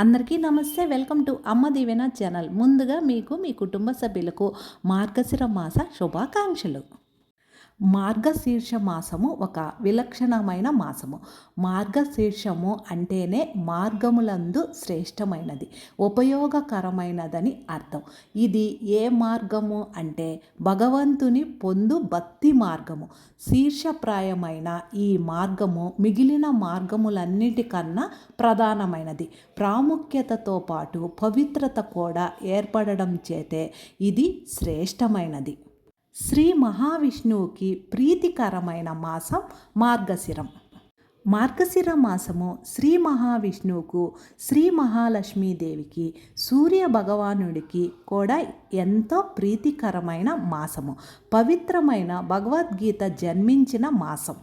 అందరికీ నమస్తే. Welcome to అమ్మ దీవెన ఛానల్. ముందుగా మీకు మీ కుటుంబ సభ్యులకు మార్గశిర మాస శుభాకాంక్షలు. మార్గశీర్ష మాసము ఒక విలక్షణమైన మాసము. మార్గశీర్షము అంటేనే మార్గములందు శ్రేష్టమైనది ఉపయోగకరమైనదని అర్థం. ఇది ఏ మార్గము అంటే భగవంతుని పొందు భక్తి మార్గము. శీర్షప్రాయమైన ఈ మార్గము మిగిలిన మార్గములన్నిటికన్నా ప్రధానమైనది. ప్రాముఖ్యతతో పాటు పవిత్రత కూడా ఏర్పడడం చేతే ఇది శ్రేష్టమైనది. శ్రీ మహావిష్ణువుకి ప్రీతికరమైన మాసం మార్గశిరం. మార్గశిర మాసము శ్రీ మహావిష్ణువుకు శ్రీ మహాలక్ష్మీదేవికి సూర్య భగవానుడికి కూడా ఎంతో ప్రీతికరమైన మాసము. పవిత్రమైన భగవద్గీత జన్మించిన మాసం.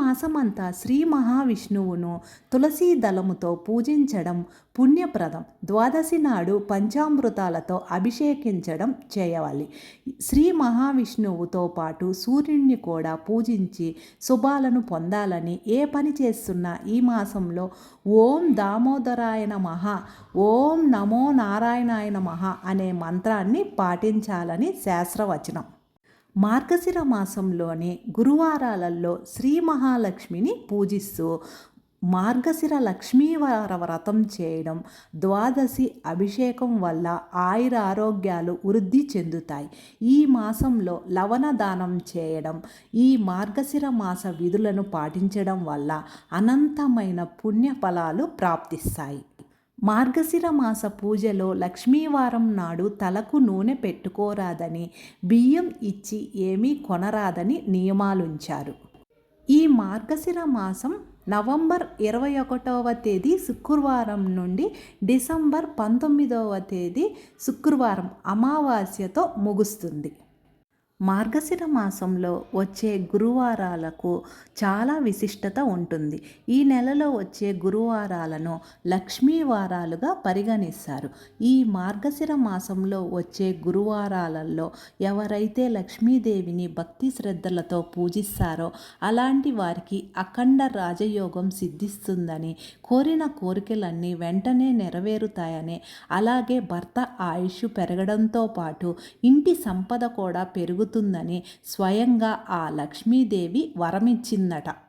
మాసమంతా శ్రీ మహావిష్ణువును తులసీ దళముతో పూజించడం పుణ్యప్రదం. ద్వాదశి నాడు పంచామృతాలతో అభిషేకించడం చేయవాలి. శ్రీ మహావిష్ణువుతో పాటు సూర్యుడిని కూడా పూజించి శుభాలను పొందాలని ఏ పని చేస్తున్నా ఈ మాసంలో ఓం దామోదరాయన మహా ఓం నమో నారాయణాయన మహా అనే మంత్రాన్ని పాటించాలని శాస్త్రవచనం. మార్గశిర మాసంలోనే గురువారాలలో శ్రీ మహాలక్ష్మిని పూజిస్తూ మార్గశిర లక్ష్మీవార వ్రతం చేయడం ద్వాదశి అభిషేకం వల్ల ఆయుర ఆరోగ్యాలు వృద్ధి చెందుతాయి. ఈ మాసంలో లవణ దానం చేయడం ఈ మార్గశిర మాస విధులను పాటించడం వల్ల అనంతమైన పుణ్యఫలాలు ప్రాప్తిస్తాయి. మార్గశిర మాస పూజలో లక్ష్మీవారం నాడు తలకు నూనె పెట్టుకోరాదని బియ్యం ఇచ్చి ఏమీ కొనరాదని నియమాలుంచారు. ఈ మార్గశిర మాసం నవంబర్ ఇరవై ఒకటవ తేదీ శుక్రవారం నుండి డిసెంబర్ పంతొమ్మిదవ తేదీ శుక్రవారం అమావాస్యతో ముగుస్తుంది. మార్గశిర మాసంలో వచ్చే గురువారాలకు చాలా విశిష్టత ఉంటుంది. ఈ నెలలో వచ్చే గురువారాలను లక్ష్మీ వారాలుగా పరిగణిస్తారు. ఈ మార్గశిర మాసంలో వచ్చే గురువారాలలో ఎవరైతే లక్ష్మీదేవిని భక్తి శ్రద్ధలతో పూజిస్తారో అలాంటి వారికి అఖండ రాజయోగం సిద్ధిస్తుందని కోరిన కోరికలన్నీ వెంటనే నెరవేరుతాయని అలాగే భర్త ఆయుష్ పెరగడంతో పాటు ఇంటి సంపద కూడా పెరుగు కలుగుతుందని స్వయంగా ఆ లక్ష్మీదేవి వరమిచ్చిందట.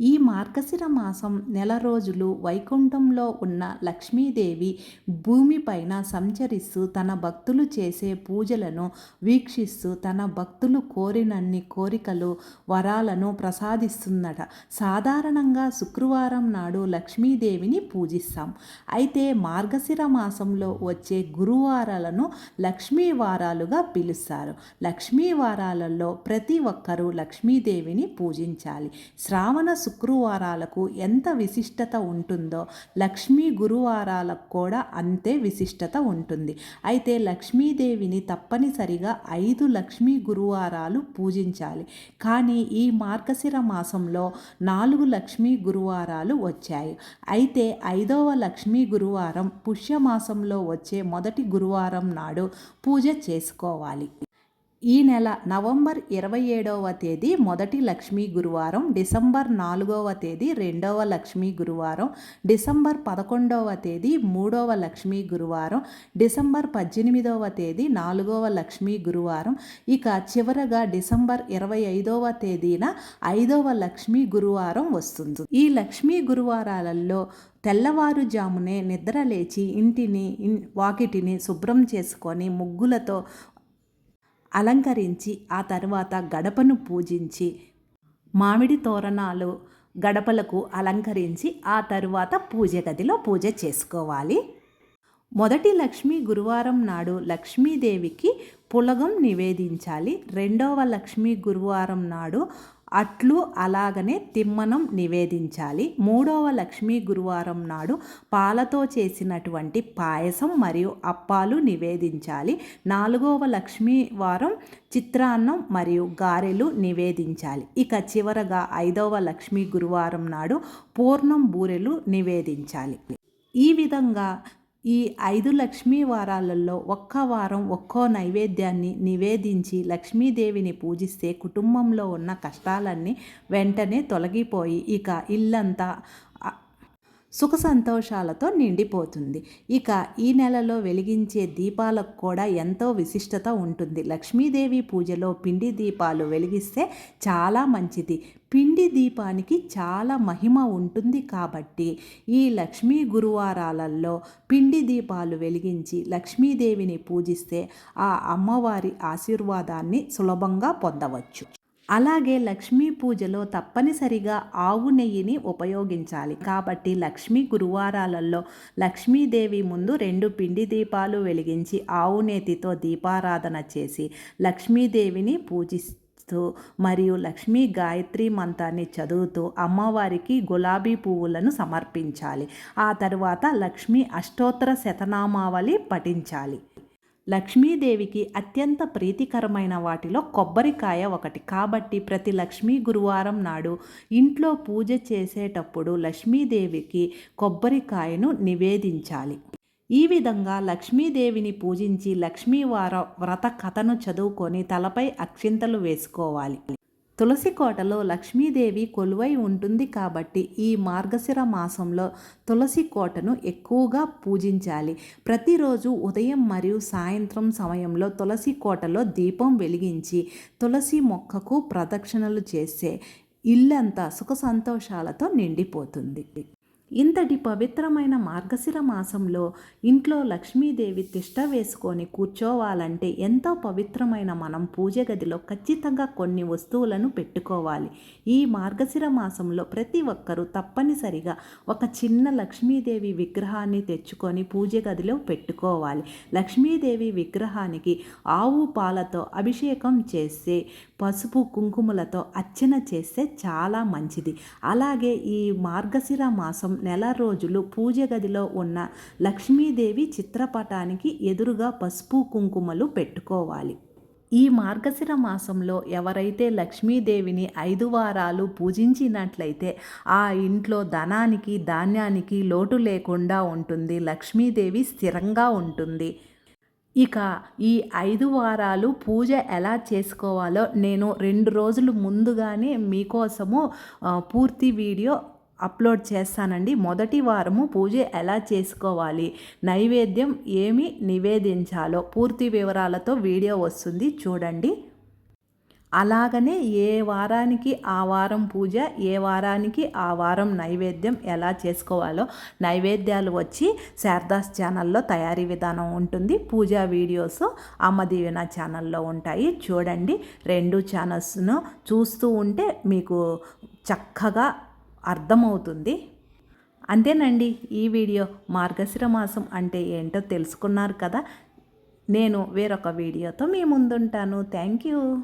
ఈ మార్గశిర మాసం నెల రోజులు వైకుంఠంలో ఉన్న లక్ష్మీదేవి భూమిపైన సంచరిస్తూ తన భక్తులు చేసే పూజలను వీక్షిస్తూ తన భక్తులు కోరినన్ని కోరికలు వరాలను ప్రసాదిస్తుందట. సాధారణంగా శుక్రవారం నాడు లక్ష్మీదేవిని పూజిస్తాం. అయితే మార్గశిర మాసంలో వచ్చే గురువారాలను లక్ష్మీ వారాలుగా పిలుస్తారు. లక్ష్మీ వారాలలో ప్రతి ఒక్కరూ లక్ష్మీదేవిని పూజించాలి. శ్రావణ శుక్రవారాలకు ఎంత విశిష్టత ఉంటుందో లక్ష్మీ గురువారాలకు కూడా అంతే విశిష్టత ఉంటుంది. అయితే లక్ష్మీదేవిని తప్పనిసరిగా ఐదు లక్ష్మీ గురువారాలు పూజించాలి. కానీ ఈ మార్గశిర మాసంలో నాలుగు లక్ష్మీ గురువారాలు వచ్చాయి. అయితే ఐదవ లక్ష్మీ గురువారం పుష్యమాసంలో వచ్చే మొదటి గురువారం నాడు పూజ చేసుకోవాలి. ఈ నెల నవంబర్ ఇరవై ఏడవ తేదీ మొదటి లక్ష్మీ గురువారం డిసెంబర్ నాలుగవ తేదీ రెండవ లక్ష్మీ గురువారం డిసెంబర్ పదకొండవ తేదీ మూడవ లక్ష్మీ గురువారం డిసెంబర్ పద్దెనిమిదవ తేదీ నాలుగవ లక్ష్మీ గురువారం. ఇక చివరగా డిసెంబర్ ఇరవై ఐదవ తేదీన ఐదవ లక్ష్మీ గురువారం వస్తుంది. ఈ లక్ష్మీ గురువారాలలో తెల్లవారుజామునే నిద్ర లేచి ఇంటిని వాకిటిని శుభ్రం చేసుకొని ముగ్గులతో అలంకరించి ఆ తర్వాత గడపను పూజించి మామిడి తోరణాలు గడపలకు అలంకరించి ఆ తరువాత పూజ గదిలో పూజ చేసుకోవాలి. మొదటి లక్ష్మీ గురువారం నాడు లక్ష్మీదేవికి పులగం నివేదించాలి. రెండవ లక్ష్మీ గురువారం నాడు అట్లు అలాగనే తిమ్మనం నివేదించాలి. మూడవ లక్ష్మీ గురువారం నాడు పాలతో చేసినటువంటి పాయసం మరియు అప్పాలు నివేదించాలి. నాలుగవ లక్ష్మీ వారం చిత్రాన్నం మరియు గారెలు నివేదించాలి. ఇక చివరగా ఐదవ లక్ష్మీ గురువారం నాడు పూర్ణం బూరెలు నివేదించాలి. ఈ విధంగా ఈ ఐదు లక్ష్మీ వారాలలో ఒక్క వారం ఒక్కో నైవేద్యాన్ని నివేదించి లక్ష్మీదేవిని పూజిస్తే కుటుంబంలో ఉన్న కష్టాలన్నీ వెంటనే తొలగిపోయి ఇక ఇల్లంతా సుఖ సంతోషాలతో నిండిపోతుంది. ఇక ఈ నెలలో వెలిగించే దీపాలకు కూడా ఎంతో విశిష్టత ఉంటుంది. లక్ష్మీదేవి పూజలో పిండి దీపాలు వెలిగిస్తే చాలా మంచిది. పిండి దీపానికి చాలా మహిమ ఉంటుంది కాబట్టి ఈ లక్ష్మీ గురువారాలలో పిండి దీపాలు వెలిగించి లక్ష్మీదేవిని పూజిస్తే ఆ అమ్మవారి ఆశీర్వాదాన్ని సులభంగా పొందవచ్చు. అలాగే లక్ష్మీ పూజలో తప్పనిసరిగా ఆవు నెయ్యిని ఉపయోగించాలి. కాబట్టి లక్ష్మీ గురువారాలలో లక్ష్మీదేవి ముందు రెండు పిండి దీపాలు వెలిగించి ఆవు నేతితో దీపారాధన చేసి లక్ష్మీదేవిని పూజిస్తూ మరియు లక్ష్మీ గాయత్రి మంత్రాన్ని చదువుతూ అమ్మవారికి గులాబీ పువ్వులను సమర్పించాలి. ఆ తరువాత లక్ష్మీ అష్టోత్తర శతనామావళి పఠించాలి. లక్ష్మీదేవికి అత్యంత ప్రీతికరమైన వాటిలో కొబ్బరికాయ ఒకటి. కాబట్టి ప్రతి లక్ష్మీ గురువారం నాడు ఇంట్లో పూజ చేసేటప్పుడు లక్ష్మీదేవికి కొబ్బరికాయను నివేదించాలి. ఈ విధంగా లక్ష్మీదేవిని పూజించి లక్ష్మీవార వ్రత కథను చదువుకొని తలపై అక్షింతలు వేసుకోవాలి. తులసి కోటలో లక్ష్మీదేవి కొలువై ఉంటుంది కాబట్టి ఈ మార్గశిర మాసంలో తులసి కోటను ఎక్కువగా పూజించాలి. ప్రతిరోజు ఉదయం మరియు సాయంత్రం సమయంలో తులసి కోటలో దీపం వెలిగించి తులసి మొక్కకు ప్రదక్షిణలు చేస్తే ఇల్లంతా సుఖ సంతోషాలతో నిండిపోతుంది. ఇంతటి పవిత్రమైన మార్గశిర మాసంలో ఇంట్లో లక్ష్మీదేవి తిష్ట వేసుకొని కూర్చోవాలంటే ఎంతో పవిత్రమైన మనం పూజ గదిలో ఖచ్చితంగా కొన్ని వస్తువులను పెట్టుకోవాలి. ఈ మార్గశిర మాసంలో ప్రతి ఒక్కరూ తప్పనిసరిగా ఒక చిన్న లక్ష్మీదేవి విగ్రహాన్ని తెచ్చుకొని పూజ గదిలో పెట్టుకోవాలి. లక్ష్మీదేవి విగ్రహానికి ఆవు పాలతో అభిషేకం చేస్తే పసుపు కుంకుమలతో అర్చన చేస్తే చాలా మంచిది. అలాగే ఈ మార్గశిర మాసం నెల రోజులు పూజ గదిలో ఉన్న లక్ష్మీదేవి చిత్రపటానికి ఎదురుగా పసుపు కుంకుమలు పెట్టుకోవాలి. ఈ మార్గశిర మాసంలో ఎవరైతే లక్ష్మీదేవిని ఐదు వారాలు పూజించినట్లయితే ఆ ఇంట్లో ధనానికి ధాన్యానికి లోటు లేకుండా ఉంటుంది. లక్ష్మీదేవి స్థిరంగా ఉంటుంది. ఇక ఈ ఐదు వారాలు పూజ ఎలా చేసుకోవాలో నేను రెండు రోజులు ముందుగానే మీకోసము పూర్తి వీడియో అప్లోడ్ చేస్తానండి. మొదటి వారము పూజ ఎలా చేసుకోవాలి? నైవేద్యం ఏమి నివేదించాలో పూర్తి వివరాలతో వీడియో వస్తుంది. చూడండి. అలాగనే ఏ వారానికి ఆ వారం పూజ ఏ వారానికి ఆ వారం నైవేద్యం ఎలా చేసుకోవాలో నైవేద్యాలు వచ్చి శారదాస్ ఛానల్లో తయారీ విధానం ఉంటుంది. పూజా వీడియోస్ అమ్మదీవెన ఛానల్లో ఉంటాయి. చూడండి. రెండు ఛానల్స్ను చూస్తూ ఉంటే మీకు చక్కగా అర్థమవుతుంది. అంతేనండి ఈ వీడియో మార్గశిర మాసం అంటే ఏంటో తెలుసుకున్నారు కదా. నేను వేరొక వీడియోతో మీ ముందుంటాను. Thank you.